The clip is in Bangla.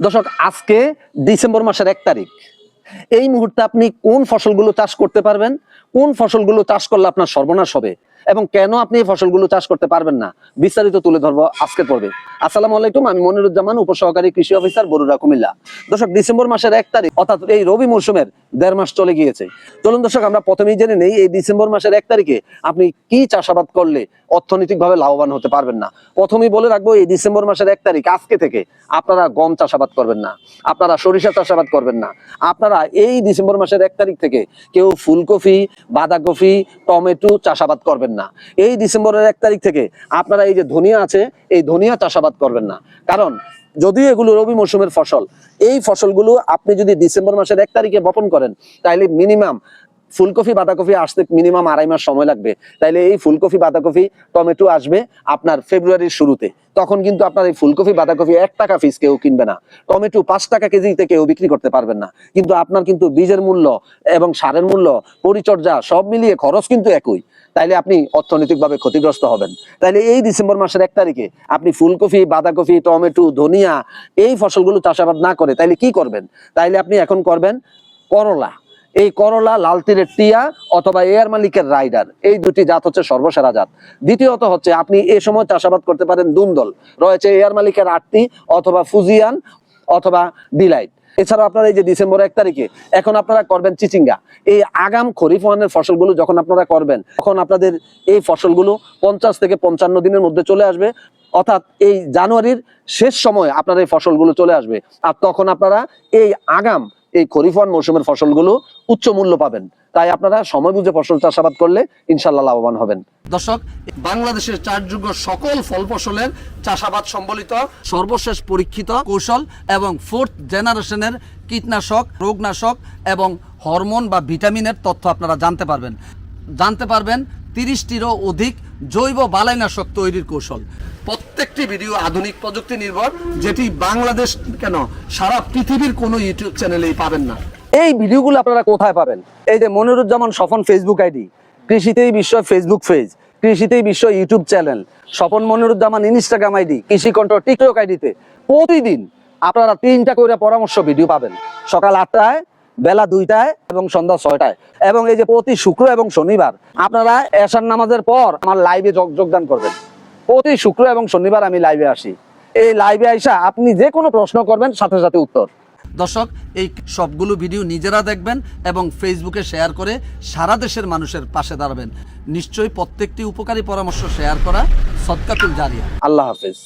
দর্শক, আজকে ডিসেম্বর মাসের এক তারিখ। এই মুহূর্তে আপনি কোন ফসলগুলো চাষ করতে পারবেন? কোন ফসলগুলো চাষ করলে আপনার সর্বনাশ হবে? এবং কেন আপনি এই ফসলগুলো চাষ করতে পারবেন না? বিস্তারিত তুলে ধরবো আজকের পর্বে। আসসালামু আলাইকুম, আমি মনিরুজ্জামান, উপসহকারী কৃষি অফিসার বরুড়া, কুমিল্লা। দর্শক, ডিসেম্বর মাসের এক তারিখ, অর্থাৎ এই রবি মৌসুমের দেড় মাস চলে গিয়েছে। চলুন দর্শক, আমরা প্রথমেই জেনে নেই, এই ডিসেম্বর মাসের এক তারিখে আপনি কি চাষাবাদ করলে অর্থনৈতিকভাবে লাভবান হতে পারবেন না? প্রথমেই বলে রাখব, এই ডিসেম্বর মাসের এক তারিখ আজকে থেকে আপনারা গম চাষাবাদ করবেন না, আপনারা সরিষা চাষাবাদ করবেন না। আপনারা এই ডিসেম্বর মাসের এক তারিখ থেকে কেউ ফুলকপি, বাঁধাকপি, টমেটো চাষাবাদ করবেন না। এই ডিসেম্বরের এক তারিখ থেকে আপনারা এই যে ধনিয়া আছে, এই ধনিয়া চাষাবাদ করবেন না। কারণ যদিও এগুলো রবি মৌসুমের ফসল, এই ফসলগুলো আপনি যদি ডিসেম্বর মাসের এক তারিখে বপন করেন তাহলে মিনিমাম ফুলকপি, বাঁধাকপি আসতে মিনিমাম আড়াই মাস সময় লাগবে। তাইলে এই ফুলকপি, বাঁধাকপি, টমেটো আসবে আপনার ফেব্রুয়ারির শুরুতে। তখন কিন্তু আপনার এই ফুলকপি, বাঁধাকপি এক টাকা পিস কেউ কিনবে না। টমেটো পাঁচ টাকা কেজিতে কেউ বিক্রি করতে পারবেন না। কিন্তু আপনার কিন্তু বীজের মূল্য এবং সারের মূল্য, পরিচর্যা সব মিলিয়ে খরচ কিন্তু একই। তাইলে আপনি অর্থনৈতিকভাবে ক্ষতিগ্রস্ত হবেন। তাইলে এই ডিসেম্বর মাসের এক তারিখে আপনি ফুলকপি, বাঁধাকপি, টমেটো, ধনিয়া, এই ফসলগুলো চাষাবাদ না করে তাইলে কি করবেন? তাইলে আপনি এখন করবেন করলা। এই করলা লাল তীরের টিয়া অথবা এয়ার মালিকের রাইডার। এই দুটি জাত হচ্ছে সর্বসেরা জাত। দ্বিতীয়ত হচ্ছে, আপনি এ সময় চাষাবাদ করতে পারেন দুন্দল। রয়েছে এয়ার মালিকের আটটি অথবা ফুজিয়ান অথবা ডিলাইট এছাড়াও আপনারা এই যে ডিসেম্বর এক তারিখে, এখন আপনারা করবেন চিচিঙ্গা। এই আগাম খরিফ ওয়ানের ফসলগুলো যখন আপনারা করবেন, তখন আপনাদের এই ফসলগুলো পঞ্চাশ থেকে পঞ্চান্ন দিনের মধ্যে চলে আসবে। অর্থাৎ এই জানুয়ারির শেষ সময় আপনার এই ফসলগুলো চলে আসবে। আর তখন আপনারা এই আগাম এই খরিফ ওয়ান মৌসুমের ফসলগুলো উচ্চ মূল্য পাবেন। তাই আপনারা সময় বুঝে ফসল চাষাবাদ করলে ইনশাল্লাহ লাভবান হবেন। দর্শক, বাংলাদেশের চারযোগ্য সকল ফল ফসলের চাষাবাদ সম্বলিত সর্বশেষ পরীক্ষিত কৌশল এবং ফোর্থ জেনারেশনের কীটনাশক, রোগনাশক এবং হরমোন বা ভিটামিনের তথ্য আপনারা জানতে পারবেন। জানতে পারবেন তিরিশটিরও অধিক জৈব বালাইনাশক তৈরির কৌশল। প্রত্যেকটি ভিডিও আধুনিক প্রযুক্তি নির্ভর, যেটি বাংলাদেশ কেন সারা পৃথিবীর কোনো ইউটিউব চ্যানেলেই পাবেন না। এই ভিডিওগুলো আপনারা কোথায় পাবেন? এই যে মনিরুজ্জামান স্বপন ফেসবুক আইডি, কৃষিতেই বিশ্ব ফেসবুক পেজ কৃষিতেই বিশ্ব YouTube channel, Swapan Moniruzzaman Instagram ID, কৃষি কণ্ঠ টিকটক আইডিতে প্রতিদিন আপনারা তিনটা করে পরামর্শ ভিডিও পাবেন। সকাল আটটায় বেলা দুইটায় এবং সন্ধ্যা ছয়টায়। এবং এই যে প্রতি শুক্র এবং শনিবার আপনারা এশার নামাজের পর আমার লাইভে যোগদান করবেন। প্রতি শুক্র এবং শনিবার আমি লাইভে আসি। এই লাইভে আইসা আপনি যে কোনো প্রশ্ন করবেন সাথে সাথে উত্তর। দর্শক এই সবগুলো ভিডিও নিজেরা দেখবেন এবং ফেসবুকে শেয়ার করে সারা দেশের মানুষের পাশে দাঁড়াবেন। নিশ্চয়ই প্রত্যেকটি উপকারী পরামর্শ শেয়ার করা সদকাতুল জারিয়া। আল্লাহ হাফেজ।